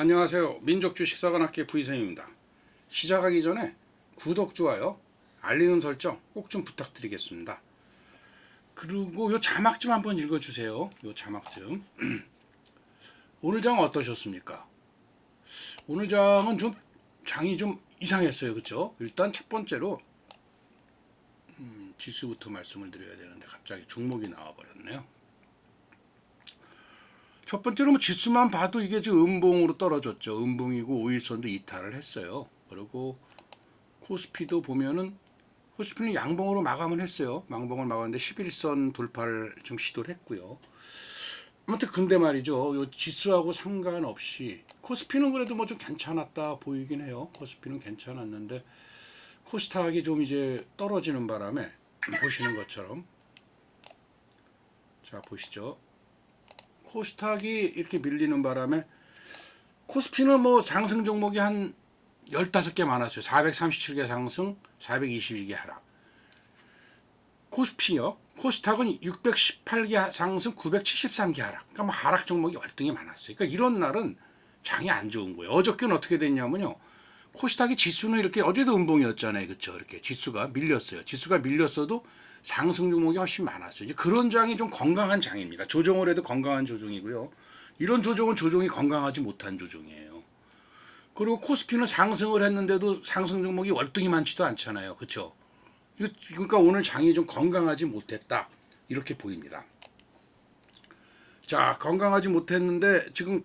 안녕하세요. 민족주식사관학교 부이생입니다. 시작하기 전에 구독, 좋아요, 알리는 설정 꼭 좀 부탁드리겠습니다. 그리고 요 자막 좀 한번 읽어주세요. 요 자막 좀. 오늘 장 어떠셨습니까? 오늘 장은 좀 장이 좀 이상했어요. 그쵸? 일단 첫 번째로 음, 지수부터 말씀을 드려야 되는데 갑자기 종목이 나와버렸네요. 첫 번째로 뭐 지수만 봐도 이게 지금 음봉으로 떨어졌죠. 음봉이고 5일선도 이탈을 했어요. 그리고 코스피도 보면은 코스피는 양봉으로 마감을 했어요. 양봉을 마감했는데 11선 돌파를 좀 시도를 했고요. 아무튼 근데 말이죠. 요 지수하고 상관없이 코스피는 그래도 뭐 좀 괜찮았다 보이긴 해요. 코스피는 괜찮았는데 코스닥이 좀 이제 떨어지는 바람에 보시는 것처럼 자 보시죠. 코스닥이 이렇게 밀리는 바람에 코스피는 뭐 상승 종목이 한 15개 많았어요. 437개 상승, 422개 하락. 코스피요. 코스닥은 618개 상승, 973개 하락. 그러니까 뭐 하락 종목이 월등히 많았어요. 그러니까 이런 날은 장이 안 좋은 거예요. 어저께는 어떻게 됐냐면요. 코스닥이 지수는 이렇게 어제도 음봉이었잖아요. 그렇죠? 이렇게 지수가 밀렸어요. 지수가 밀렸어도 상승 종목이 훨씬 많았어요. 이제 그런 장이 좀 건강한 장입니다. 조정을 해도 건강한 조정이고요. 이런 조정은 조정이 건강하지 못한 조정이에요. 그리고 코스피는 상승을 했는데도 상승 종목이 월등히 많지도 않잖아요. 그렇죠? 그러니까 오늘 장이 좀 건강하지 못했다. 이렇게 보입니다. 자, 건강하지 못했는데 지금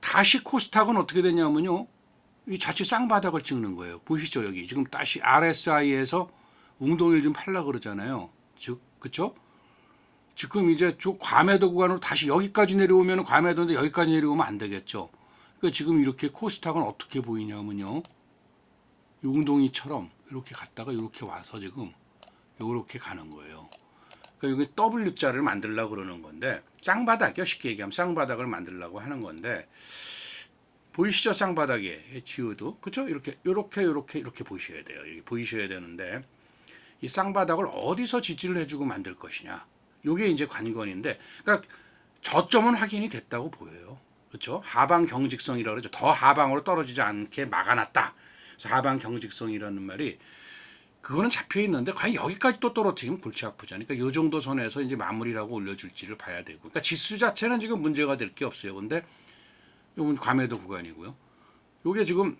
다시 코스닥은 어떻게 됐냐면요. 이 자칫 쌍바닥을 찍는 거예요. 보시죠, 여기. 지금 다시 RSI에서 웅동이를 좀 팔라 그러잖아요. 즉, 그쵸? 지금 이제 저 과매도 구간으로 다시 여기까지 내려오면 과매도인데 여기까지 내려오면 안 되겠죠. 그러니까 지금 이렇게 코스닥은 어떻게 보이냐면요. 이 웅동이처럼 이렇게 갔다가 이렇게 와서 지금 이렇게 가는 거예요. 그러니까 여기 W자를 만들려고 그러는 건데 쌍바닥이요. 쉽게 얘기하면 쌍바닥을 만들려고 하는 건데 보이시죠? 쌍바닥에 지우도 그렇죠? 이렇게 이렇게 이렇게 이렇게 보셔야 돼요. 이렇게 보이셔야 되는데 이 쌍바닥을 어디서 지지를 해주고 만들 것이냐. 요게 이제 관건인데, 그러니까 저점은 확인이 됐다고 보여요. 그렇죠? 하방 경직성이라고 그러죠. 더 하방으로 떨어지지 않게 막아놨다. 그래서 하방 경직성이라는 말이 그거는 잡혀 있는데 과연 여기까지 또 떨어뜨리면 골치 아프잖아요. 그러니까 요 정도 선에서 이제 마무리라고 올려줄지를 봐야 되고. 그러니까 지수 자체는 지금 문제가 될 게 없어요. 근데 요건 과매도 구간이고요. 요게 지금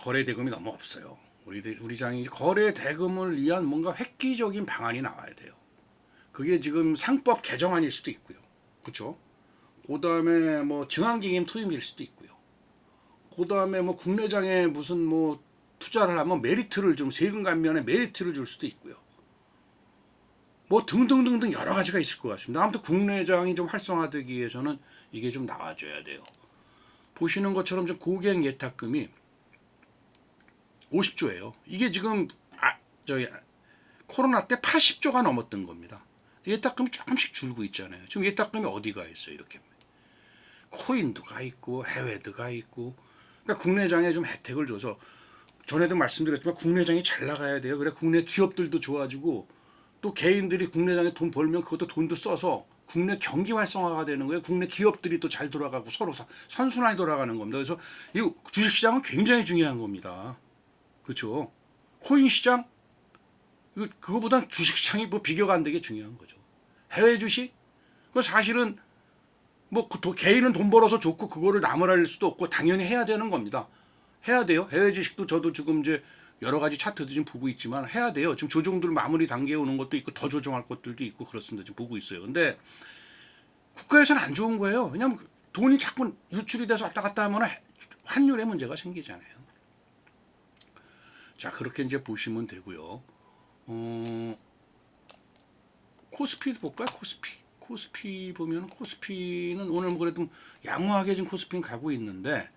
거래 대금이 너무 없어요. 우리 대- 우리 장이 거래 대금을 위한 뭔가 획기적인 방안이 나와야 돼요. 그게 지금 상법 개정안일 수도 있고요. 그렇죠? 그다음에 뭐 증항기금 투입일 수도 있고요. 그다음에 뭐 국내장에 무슨 뭐 투자를 하면 메리트를 좀 세금 감면에 메리트를 줄 수도 있고요. 뭐 등등등등 여러 가지가 있을 것 같습니다. 아무튼 국내장이 좀 활성화되기 위해서는 이게 좀 나와줘야 돼요. 보시는 것처럼 좀 고객 예탁금이 50조예요. 이게 지금 아, 저기 코로나 때 80조가 넘었던 겁니다. 예탁금이 조금씩 줄고 있잖아요. 지금 예탁금이 어디가 있어요? 이렇게 코인도 가 있고 해외도 가 있고 그러니까 국내장에 좀 혜택을 줘서 전에도 말씀드렸지만 국내장이 잘 나가야 돼요. 그래 국내 기업들도 좋아지고 또 개인들이 국내장에 돈 벌면 그것도 돈도 써서 국내 경기 활성화가 되는 거예요. 국내 기업들이 또 잘 돌아가고 서로 사- 선순환이 돌아가는 겁니다. 그래서 이 주식시장은 굉장히 중요한 겁니다. 그렇죠? 코인 시장 이거 그거보단 주식 시장이 뭐 비교가 안 되게 중요한 거죠. 해외 주식 그 사실은 뭐그 도- 개인은 돈 벌어서 좋고 그거를 할 수도 없고 당연히 해야 되는 겁니다. 해야 돼요. 해외 주식도 저도 지금 이제 여러 가지 차트도 지금 보고 있지만 해야 돼요. 지금 조정들 마무리 단계에 오는 것도 있고 더 조정할 것들도 있고 그렇습니다. 지금 보고 있어요. 근데 국가에서는 안 좋은 거예요. 왜냐하면 돈이 자꾸 유출이 돼서 왔다 갔다 하면 환율에 문제가 생기잖아요. 자 그렇게 이제 보시면 되고요. 어, 코스피 볼까요? 코스피. 코스피 보면 코스피는 오늘 뭐 그래도 양호하게 지금 코스피는 가고 있는데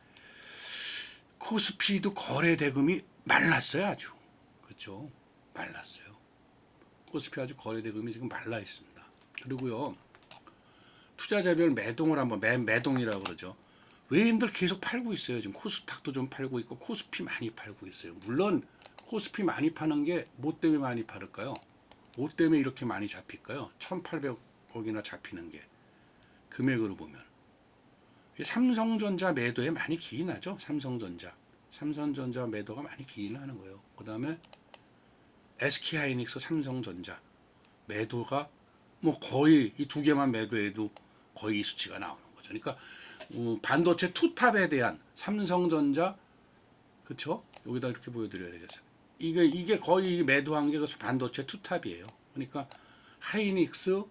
코스피도 거래 대금이 말랐어요 아주 그렇죠 말랐어요 코스피 아주 거래 대금이 지금 말라 있습니다 그리고요 투자자별 매동을 한번 매, 매동이라고 그러죠 외인들 계속 팔고 있어요 지금 코스닥도 좀 팔고 있고 코스피 많이 팔고 있어요 물론 코스피 많이 파는 게 뭐 때문에 많이 팔을까요 뭐 때문에 이렇게 많이 잡힐까요 1800억이나 잡히는 게 금액으로 보면 이 삼성전자 매도에 많이 기인하죠. 삼성전자. 삼성전자 매도가 많이 기인하는 거예요. 그 다음에 SK하이닉스, 삼성전자 매도가 뭐 거의 이 두 개만 매도해도 거의 이 수치가 나오는 거죠. 그러니까 어, 반도체 투탑에 대한 삼성전자 그렇죠? 여기다 이렇게 보여드려야 되겠어요. 이게 이게 거의 매도한 게 반도체 투탑이에요. 그러니까 하이닉스,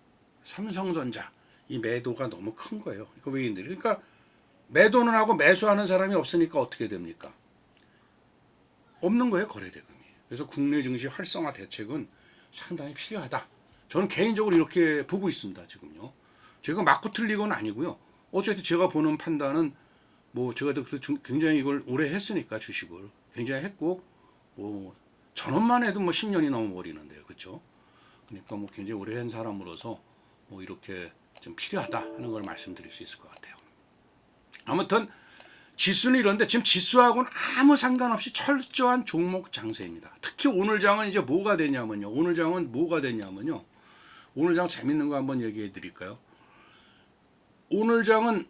삼성전자 이 매도가 너무 큰 거예요. 그러니까 외인들이 그러니까 매도는 하고 매수하는 사람이 없으니까 어떻게 됩니까? 없는 거예요 거래 대금이. 그래서 국내 증시 활성화 대책은 상당히 필요하다. 저는 개인적으로 이렇게 보고 있습니다 지금요. 제가 맞고 틀리건 아니고요. 어쨌든 제가 보는 판단은 뭐 제가 그 중- 굉장히 이걸 오래 했으니까 주식을 굉장히 했고 뭐 전원만 해도 뭐 10년이 넘어 버리는데요, 그렇죠? 그러니까 뭐 굉장히 오래 한 사람으로서 뭐 이렇게 좀 필요하다 하는 걸 말씀드릴 수 있을 것 같아요. 아무튼 지수는 이런데 지금 지수하고는 아무 상관없이 철저한 종목 장세입니다. 특히 오늘 장은 이제 뭐가 되냐면요. 오늘 장은 뭐가 되냐면요. 오늘 장 재밌는 거 한번 얘기해 드릴까요? 오늘 장은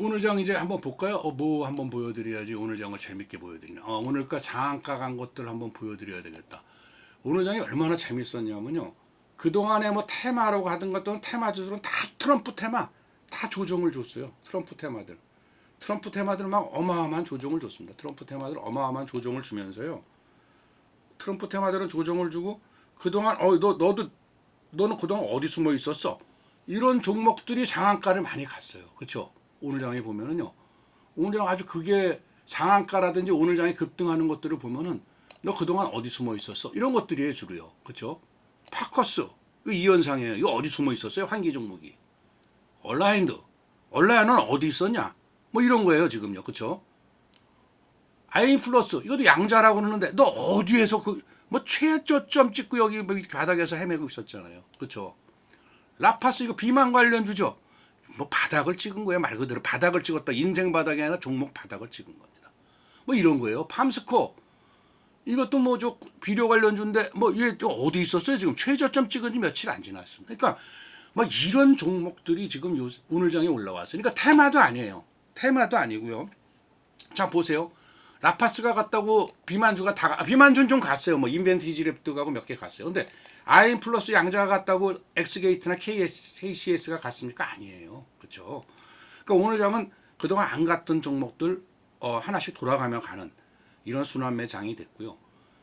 오늘 장 이제 한번 볼까요? 어, 뭐 한번 보여드려야지 오늘 장을 재밌게 보여드리나. 어, 오늘가 장가 간 것들 한번 보여드려야 되겠다. 오늘 장이 얼마나 재밌었냐면요. 그동안에 뭐 테마라고 하던 것들은 테마주들은 다 트럼프 테마 다 조정을 줬어요. 트럼프 테마들. 트럼프 테마들은 막 어마어마한 조정을 줬습니다. 트럼프 테마들 어마어마한 조정을 주면서요. 트럼프 테마들은 조정을 주고 그동안 어 너 너도 너는 그동안 어디 숨어 있었어? 이런 종목들이 상한가를 많이 갔어요. 그렇죠? 오늘 장에 보면은요. 오늘 장 아주 그게 상한가라든지 오늘 장에 급등하는 것들을 보면은 너 그동안 어디 숨어 있었어? 이런 것들이에요, 주로요. 그렇죠? 파커스. 이현상이에요. 이거 어디 숨어 있었어요? 환기 종목이. 얼라인드. 얼라인은 어디 있었냐? 뭐 이런 거예요, 지금요. 그렇죠? 아이플러스. 이것도 양자라고 그러는데 너 어디에서 그 뭐 최저점 찍고 여기 뭐 바닥에서 헤매고 있었잖아요. 그렇죠? 라파스 이거 비만 관련 주죠. 뭐 바닥을 찍은 거예요 말 그대로 바닥을 찍었다 인생 바닥이 아니라 종목 바닥을 찍은 겁니다. 뭐 이런 거예요. 팜스코 이것도 뭐 저 비료 관련주인데 뭐얘 어디 있었어요 지금 최저점 찍은 지 며칠 안 지났습니다. 그러니까 뭐 이런 종목들이 지금 요 오늘 장에 올라왔어요. 그러니까 테마도 아니에요. 테마도 아니고요. 자 보세요. 라파스가 갔다고 비만주가 다 가- 아, 비만주는 좀 갔어요. 뭐 인벤티지 랩도 가고 몇 개 갔어요. 근데 아인 플러스 양자가 갔다고 엑스게이트나 KS, KCS가 갔습니까? 아니에요. 그렇죠. 그러니까 오늘 장은 그동안 안 갔던 종목들 어, 하나씩 돌아가며 가는 이런 순환 매장이 됐고요.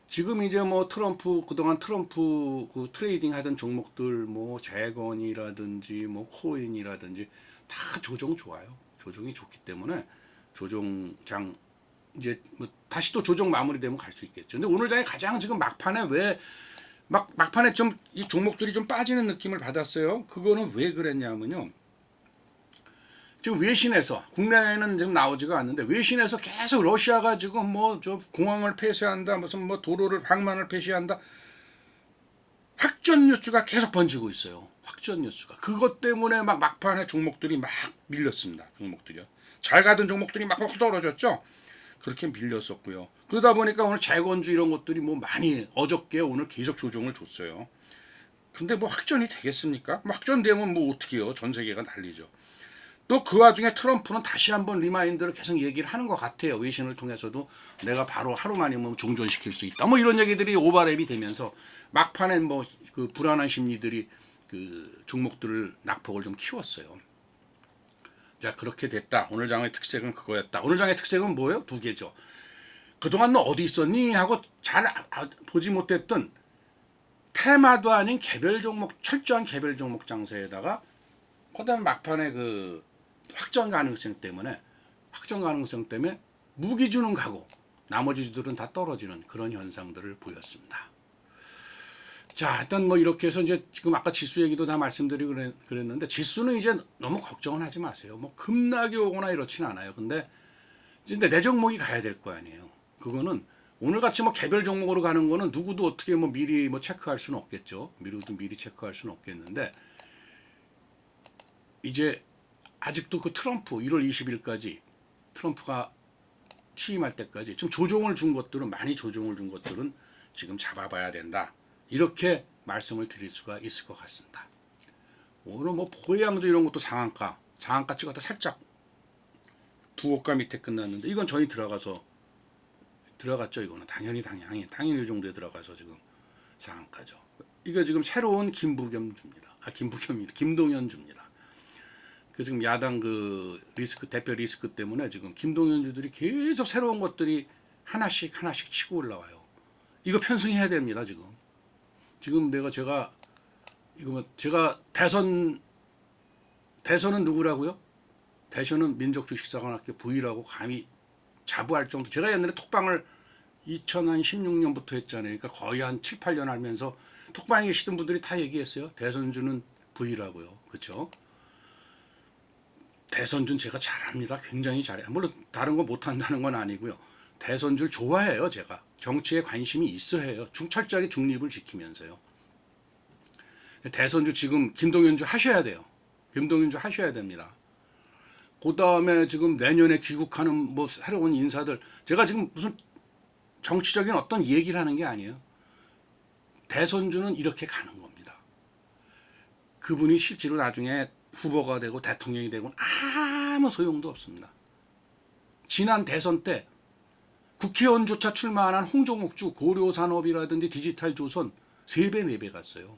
지금 이제 뭐 트럼프 그동안 트럼프 그 트레이딩 하던 종목들 뭐 재건이라든지 뭐 코인이라든지 다 조정 좋아요. 조정이 좋기 때문에 조정장 이제 뭐 다시 또 조정 마무리되면 갈 수 있겠죠. 근데 오늘 장에 가장 지금 막판에 왜 막 막판에 좀 이 종목들이 좀 빠지는 느낌을 받았어요. 그거는 왜 그랬냐면요. 지금 외신에서 국내에는 지금 나오지가 않는데 외신에서 계속 러시아가 지금 뭐 저 공항을 폐쇄한다 무슨 뭐 도로를 방만을 폐쇄한다 확전 뉴스가 계속 번지고 있어요. 확전 뉴스가 그것 때문에 막 막판에 종목들이 막 밀렸습니다. 종목들이요. 잘 가던 종목들이 막 떨어졌죠. 그렇게 밀렸었고요. 그러다 보니까 오늘 재건주 이런 것들이 뭐 많이 어저께 오늘 계속 조정을 줬어요. 근데 뭐 확전이 되겠습니까? 뭐 확전되면 뭐 어떻게요? 전 세계가 난리죠. 또 그 와중에 트럼프는 다시 한번 리마인드를 계속 얘기를 하는 것 같아요. 외신을 통해서도 내가 바로 하루만이면 종전시킬 수 있다. 뭐 이런 얘기들이 오버랩이 되면서 막판엔 뭐그 불안한 심리들이 그 종목들을 낙폭을 좀 키웠어요. 자 그렇게 됐다. 오늘 장의 특색은 그거였다. 오늘 장의 특색은 뭐예요? 두 개죠. 그동안 너 어디 있었니? 하고 잘 아- 아- 보지 못했던 테마도 아닌 개별 종목 철저한 개별 종목 장세에다가 그다음 막판에 그 확정 가능성 때문에 확정 가능성 때문에 무기주는 가고 나머지 주들은 다 떨어지는 그런 현상들을 보였습니다. 자, 일단 뭐 이렇게 해서 이제 지금 아까 지수 얘기도 다 말씀드리고 그랬- 그랬는데 지수는 이제 너무 걱정은 하지 마세요. 뭐 급락이 오거나 이렇진 않아요. 근데 이제 내 종목이 가야 될 거 아니에요. 그거는 오늘 같이 뭐 개별 종목으로 가는 거는 누구도 어떻게 뭐 미리 뭐 체크할 수는 없겠죠. 미리도 미리 체크할 수는 없겠는데 이제 아직도 그 트럼프 1월 20일까지 트럼프가 취임할 때까지 지금 조정을 준 것들은 많이 조정을 준 것들은 지금 잡아봐야 된다. 이렇게 말씀을 드릴 수가 있을 것 같습니다. 오늘 뭐 보양주 이런 것도 상한가 상한가 찍었다 살짝 두 호가 밑에 끝났는데 이건 저희 들어가서 들어갔죠 이거는 당연히 당연히 당연히 이 정도에 들어가서 지금 상한가죠. 이거 지금 새로운 김부겸 줍니다. 아 김부겸이 김동연 줍니다. 그 지금 야당 그 리스크 대표 리스크 때문에 지금 김동연 주들이 계속 새로운 것들이 하나씩 하나씩 치고 올라와요. 이거 편승해야 됩니다 지금. 지금 내가 제가 이거 뭐 제가 대선 대선은 누구라고요? 대선은 민족주식사관학교 부위라고 감히 자부할 정도. 제가 옛날에 톡방을 2016년부터 했잖아요. 그러니까 거의 한 7, 8년 하면서 톡방에 계시던 분들이 다 얘기했어요. 대선주는 부위라고요. 그렇죠? 대선주는 제가 잘합니다. 굉장히 잘해요. 물론 다른 거 못한다는 건 아니고요. 대선주를 좋아해요. 제가. 정치에 관심이 있어 해요. 중철저하게 중립을 지키면서요. 대선주 지금 김동연주 하셔야 돼요. 김동연주 하셔야 됩니다. 그 다음에 지금 내년에 귀국하는 뭐 새로운 인사들 제가 지금 무슨 정치적인 어떤 얘기를 하는 게 아니에요. 대선주는 이렇게 가는 겁니다. 그분이 실제로 나중에 후보가 되고 대통령이 되고 아무 소용도 없습니다. 지난 대선 때 국회의원조차 출마한 홍종욱 주 고려산업이라든지 디지털 조선 3배, 4배 갔어요.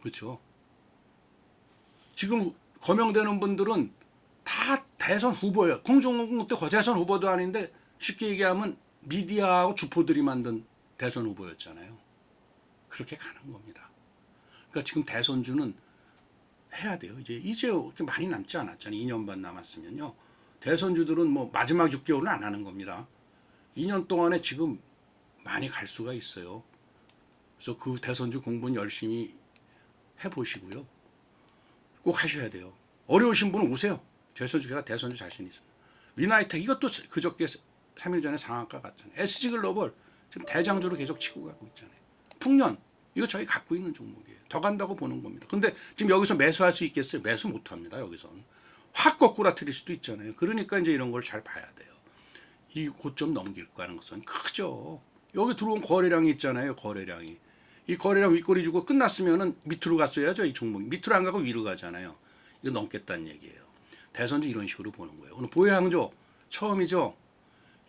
그렇죠? 지금 거명되는 분들은 다 대선 후보예요. 홍종욱 때 대선 후보도 아닌데 쉽게 얘기하면 미디어하고 주포들이 만든 대선 후보였잖아요. 그렇게 가는 겁니다. 그러니까 지금 대선주는 해야 돼요. 이제 이제 많이 남지 않았잖아요. 2년 반 남았으면요. 대선주들은 뭐 마지막 6개월은 안 하는 겁니다. 2년 동안에 지금 많이 갈 수가 있어요. 그래서 그 대선주 공부는 열심히 해보시고요. 꼭 하셔야 돼요. 어려우신 분은 오세요. 대선주 제가 대선주 자신 있습니다. 위나이텍 이것도 그저께 3일 전에 상한가 갔잖아요. SG 글로벌 지금 대장주로 계속 치고 가고 있잖아요. 풍년 이거 저희 갖고 있는 종목이에요. 더 간다고 보는 겁니다. 근데 지금 여기서 매수할 수 있겠어요? 매수 못 합니다. 여기선 확 거꾸라뜨릴 수도 있잖아요. 그러니까 이제 이런 걸 잘 봐야 돼요. 이 고점 넘길 거라는 것은 크죠. 여기 들어온 거래량이 있잖아요. 거래량이. 이 거래량 윗꼬리 주고 끝났으면은 밑으로 갔어야죠. 이 종목이. 밑으로 안 가고 위로 가잖아요. 이거 넘겠다는 얘기예요. 대선도 이런 식으로 보는 거예요. 오늘 보혜항조 처음이죠.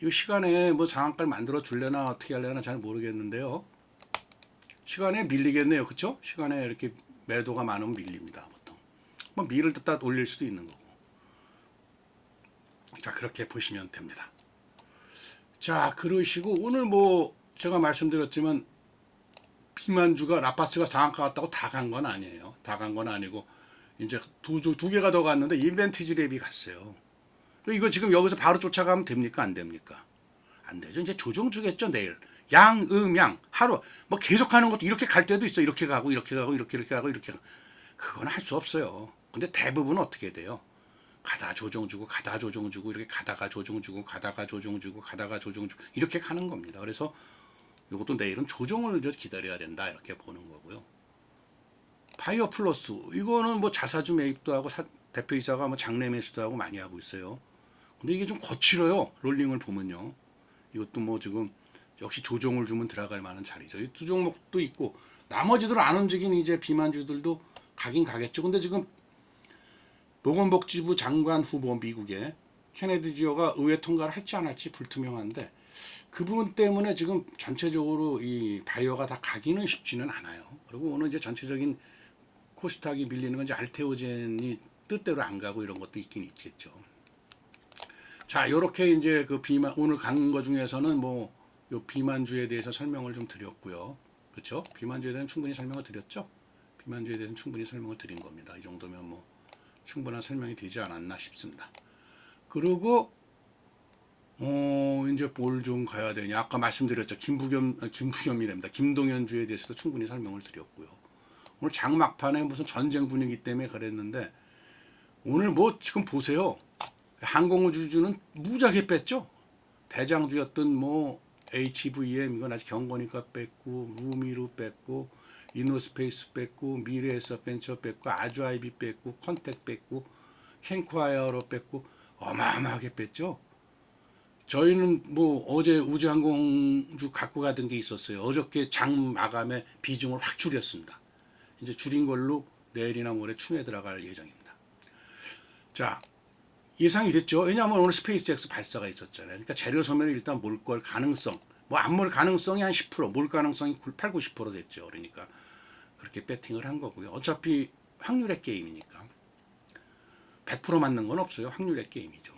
이 시간에 뭐 장학갈 만들어 줄래나 어떻게 할래나 잘 모르겠는데요. 시간에 밀리겠네요. 그렇죠? 시간에 이렇게 매도가 많으면 밀립니다. 보통. 뭐 밀을 듣다 올릴 수도 있는 거고. 자, 그렇게 보시면 됩니다. 자, 그러시고 오늘 뭐 제가 말씀드렸지만 비만주가 라파스가 상한가 갔다고 다 간 건 아니에요. 다 간 건 아니고 이제 두, 주- 두 개가 더 갔는데 인벤티지 랩이 갔어요. 이거 지금 여기서 바로 쫓아가면 됩니까? 안 됩니까? 안 되죠. 이제 조정 주겠죠, 내일. 양, 음, 양. 하루. 뭐 계속 하는 것도 이렇게 갈 때도 있어. 이렇게 가고, 이렇게 가고, 이렇게, 이렇게 가고, 이렇게 가고. 그건 할 수 없어요. 근데 대부분 어떻게 돼요? 가다 조정 주고, 가다 조정 주고, 이렇게 가다가 조정 주고, 가다가 조정 주고, 가다가 조정 주고, 이렇게 가는 겁니다. 그래서 이것도 내일은 조정을 기다려야 된다. 이렇게 보는 거고요. 바이오 플러스. 이거는 뭐 자사주 매입도 하고, 사- 대표이사가 뭐 장래 매수도 하고 많이 하고 있어요. 근데 이게 좀 거칠어요. 롤링을 보면요. 이것도 뭐 지금 역시 조정을 주면 들어갈 만한 자리죠. 이 두 종목도 있고 나머지들 안 움직인 이제 비만주들도 가긴 가겠죠. 근데 지금 보건복지부 장관 후보 미국의 케네디 지오가 의회 통과를 할지 안 할지 불투명한데 그 부분 때문에 지금 전체적으로 이 바이오가 다 가기는 쉽지는 않아요. 그리고 오늘 이제 전체적인 코스닥이 밀리는 건 이제 알테오젠이 뜻대로 안 가고 이런 것도 있긴 있겠죠. 자, 요렇게 이제 그 비만 오늘 간 거 중에서는 뭐 요 비만주에 대해서 설명을 좀 드렸고요. 그렇죠? 비만주에 대해서는 충분히 설명을 드렸죠? 비만주에 대해서는 충분히 설명을 드린 겁니다. 이 정도면 뭐 충분한 설명이 되지 않았나 싶습니다. 그리고 어 이제 뭘 좀 가야 되냐? 아까 말씀드렸죠. 김부겸 아, 김부겸이랍니다. 김동연주에 대해서도 충분히 설명을 드렸고요. 오늘 장막판에 무슨 전쟁 분위기 때문에 그랬는데 오늘 뭐 지금 보세요. 항공우주주는 무지하게 뺐죠. 대장주였던 뭐 HVM 이건 아직 경거니까 뺐고 루미루 뺐고 이노스페이스 뺐고 미래에서 벤처 뺐고 아주아이비 뺐고 컨택 뺐고 캔콰이어로 뺐고 어마어마하게 뺐죠. 저희는 뭐 어제 우주항공주 갖고 가던 게 있었어요. 어저께 장 마감에 비중을 확 줄였습니다. 이제 줄인 걸로 내일이나 모레 춤에 들어갈 예정입니다. 자 예상이 됐죠. 왜냐하면 오늘 스페이스X 발사가 있었잖아요. 그러니까 재료 소멸이 일단 몰 걸 가능성, 뭐 안 몰 가능성이 한 10%, 몰 가능성이 8, 90% 됐죠. 그러니까 그렇게 배팅을 한 거고요. 어차피 확률의 게임이니까 100% 맞는 건 없어요. 확률의 게임이죠.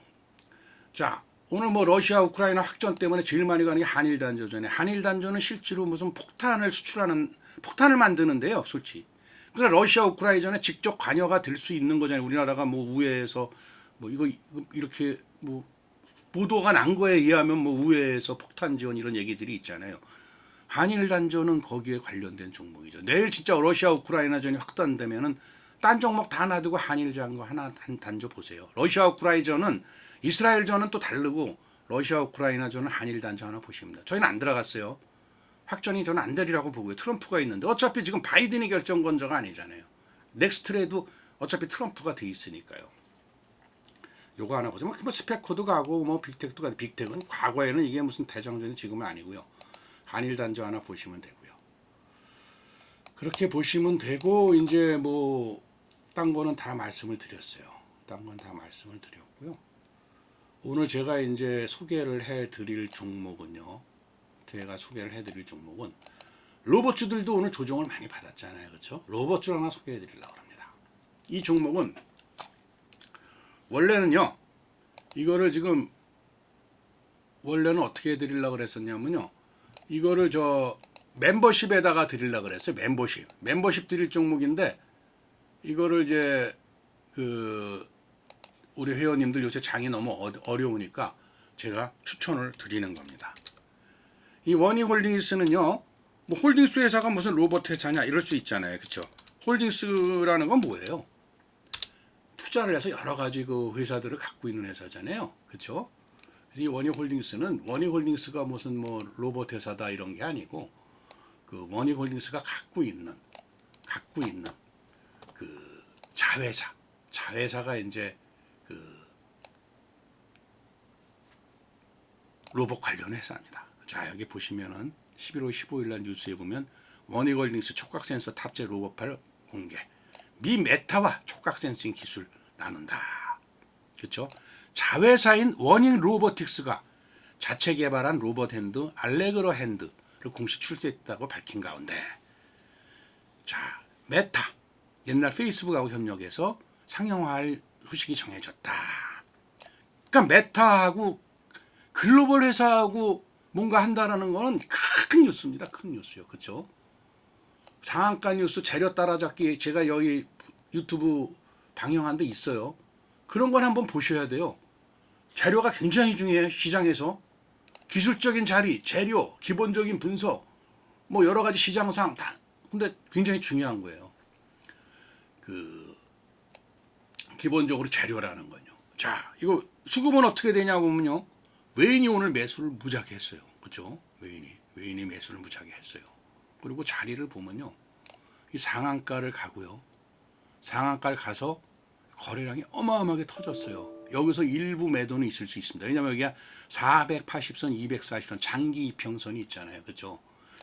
자, 오늘 뭐 러시아 우크라이나 확전 때문에 제일 많이 가는 게 한일 단조전에 한일 단조는 실제로 무슨 폭탄을 수출하는 폭탄을 만드는데요, 솔직히. 그러니까 러시아 우크라이나전에 직접 관여가 될 수 있는 거잖아요. 우리나라가 뭐 우회해서 뭐 이거 이렇게 뭐 보도가 난 거에 의하면 뭐 우회해서 폭탄 지원 이런 얘기들이 있잖아요. 한일 단조는 거기에 관련된 종목이죠. 내일 진짜 러시아 우크라이나전이 확단되면은 딴 종목 다 놔두고 한일전 거 하나 한 단조 보세요. 러시아 우크라이나전은 이스라엘전은 또 다르고 러시아 우크라이나전은 한일 단조 하나 돼요. 저희는 안 들어갔어요. 확전이 저는 안 되리라고 보고요. 트럼프가 있는데 어차피 지금 바이든이 결정권자가 아니잖아요. 넥스트레도 어차피 트럼프가 돼 있으니까요. 요거 하나 보세요. 뭐 스펙코도 가고 뭐 빅텍도 가고 빅텍은 과거에는 이게 무슨 대장전이 지금은 아니고요. 한일 단조 하나 보시면 되고요. 그렇게 보시면 되고 이제 뭐 딴 거는 다 말씀을 드렸어요. 딴 건 다 말씀을 드렸고요. 오늘 제가 이제 소개를 해 드릴 종목은요. 제가 소개를 해 드릴 종목은 로봇주들도 오늘 조정을 많이 받았잖아요. 그렇죠? 로봇주 하나 소개해 드리려고 합니다. 이 종목은 원래는요. 이거를 지금 원래는 어떻게 해 드리려고 그랬었냐면요. 이거를 저 멤버십에다가 드리려고 그랬어요. 멤버십. 멤버십 드릴 종목인데 이거를 이제 그 우리 회원님들 요새 장이 너무 어- 어려우니까 제가 추천을 드리는 겁니다. 이 원희홀딩스는요, 뭐 홀딩스 회사가 무슨 로봇 회사냐 이럴 수 있잖아요, 그렇죠? 홀딩스라는 건 뭐예요? 투자를 해서 여러 가지 그 회사들을 갖고 있는 회사잖아요, 그렇죠? 이 원희홀딩스는 원희홀딩스가 무슨 뭐 로봇 회사다 이런 게 아니고 그 원희홀딩스가 갖고 있는 갖고 있는 그 자회사 자회사가 이제 그 로봇 관련 회사입니다. 자 여기 보시면은 11월 15일 날 뉴스에 보면 원희홀딩스 촉각 센서 탑재 로봇팔 공개 미 메타와 촉각 센싱 기술 나눈다. 그렇죠? 자회사인 워닝 로보틱스가 자체 개발한 로봇 핸드 알레그로 핸드를 공식 출시했다고 밝힌 가운데 자 메타 옛날 페이스북하고 협력해서 상용화할 소식이 정해졌다. 그러니까 메타하고 글로벌 회사하고 뭔가 한다라는 거는 큰 뉴스입니다. 큰 뉴스요. 그렇죠? 상한가 뉴스 재료 따라잡기 제가 여기 유튜브 방영한 데 있어요. 그런 건 한번 보셔야 돼요. 재료가 굉장히 중요해요. 시장에서. 기술적인 자리, 재료, 기본적인 분석, 뭐 여러 가지 시장상 다. 근데 굉장히 중요한 거예요. 그 기본적으로 재료라는 건요. 자, 이거 수급은 어떻게 되냐 보면요. 외인이 오늘 매수를 무지하게 했어요. 그렇죠? 외인이 외인이 매수를 무지하게 했어요. 그리고 자리를 보면요. 이 상한가를 가고요. 상한가를 가서 거래량이 어마어마하게 터졌어요. 여기서 일부 매도는 있을 수 있습니다. 왜냐하면 여기가 480선, 240선 장기 이평선이 있잖아요. 그렇죠?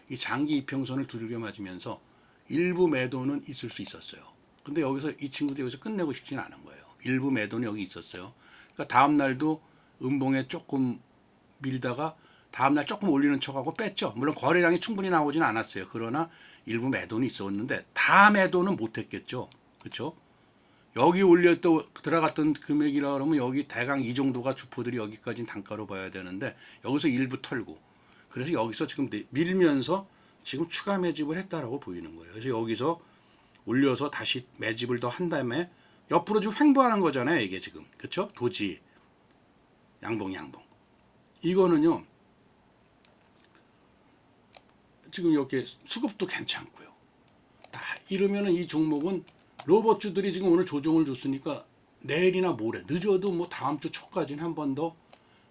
이 장기 이평선을 두들겨 맞으면서 일부 매도는 있을 수 있었어요. 근데 여기서 이 친구도 여기서 끝내고 싶지는 않은 거예요. 일부 매도는 여기 있었어요. 그러니까 다음 날도 음봉에 조금 밀다가 다음 날 조금 올리는 척하고 뺐죠. 물론 거래량이 충분히 나오지는 않았어요. 그러나 일부 매도는 있었는데 다 매도는 못했겠죠. 그렇죠? 여기 또 들어갔던 금액이라 그러면 여기 대강 이 정도가 주포들이 여기까지 단가로 봐야 되는데 여기서 일부 털고 그래서 여기서 지금 내- 밀면서 지금 추가 매집을 했다라고 보이는 거예요. 그래서 여기서 올려서 다시 매집을 더 한 다음에 옆으로 좀 횡보하는 거잖아요. 이게 지금 그렇죠? 도지 양봉 양봉 이거는요. 지금 이렇게 수급도 괜찮고요. 다 이러면은 이 종목은 로봇주들이 지금 오늘 조정을 줬으니까 내일이나 모레 늦어도 뭐 다음 주 초까지는 한 번 더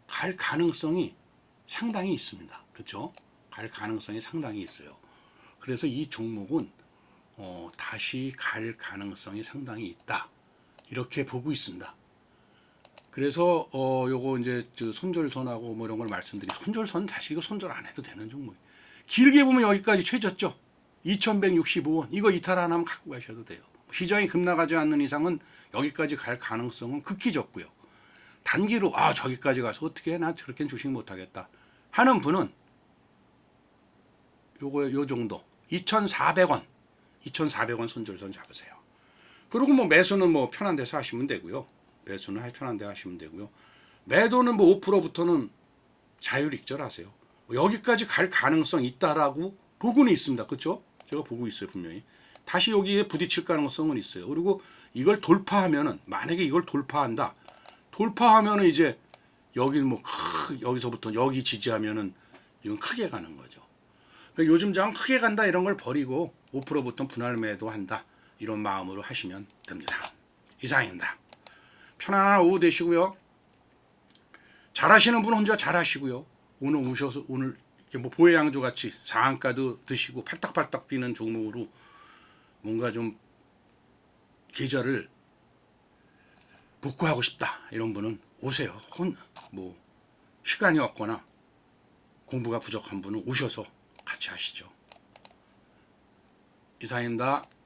갈 가능성이 상당히 있습니다. 그렇죠? 갈 가능성이 상당히 있어요. 그래서 이 종목은 어, 다시 갈 가능성이 상당히 있다. 이렇게 보고 있습니다. 그래서 어 요거 이제 저 손절선하고 뭐 이런 걸 말씀드리. 손절선 사실 이거 손절 안 해도 되는 종목. 길게 보면 여기까지 최저죠. 2,165원. 이거 이탈 안 하면 갖고 가셔도 돼요. 시장이 급락하지 않는 이상은 여기까지 갈 가능성은 극히 적고요. 단기로 아 저기까지 가서 어떻게 해? 나 저렇게 주식 못하겠다 하는 분은 요거 요 정도 2,400원 2,400원 손절선 잡으세요. 그리고 뭐 매수는 뭐 편한 데서 하시면 되고요. 매수는 할 편한 데 하시면 되고요. 매도는 뭐 5%부터는 자율익절하세요. 뭐 여기까지 갈 가능성 있다라고 보고는 있습니다. 그렇죠? 제가 보고 있어요 분명히. 다시 여기에 부딪힐 가능성은 있어요. 그리고 이걸 돌파하면은 만약에 이걸 돌파한다. 돌파하면은 이제 여기는 뭐 크, 여기서부터 여기 지지하면은 이건 크게 가는 거죠. 그러니까 요즘 장 크게 간다 이런 걸 버리고 5%부터 분할 매도한다 이런 마음으로 하시면 됩니다. 이상입니다. 편안한 오후 되시고요. 잘하시는 분 혼자 잘하시고요. 오늘 오셔서 오늘 이렇게 뭐 보혜양주 같이 상한가도 드시고 팔딱팔딱 뛰는 종목으로 뭔가 좀 계좌를 복구하고 싶다 이런 분은 오세요. 혼, 뭐 시간이 없거나 공부가 부족한 분은 오셔서 같이 하시죠. 이상입니다.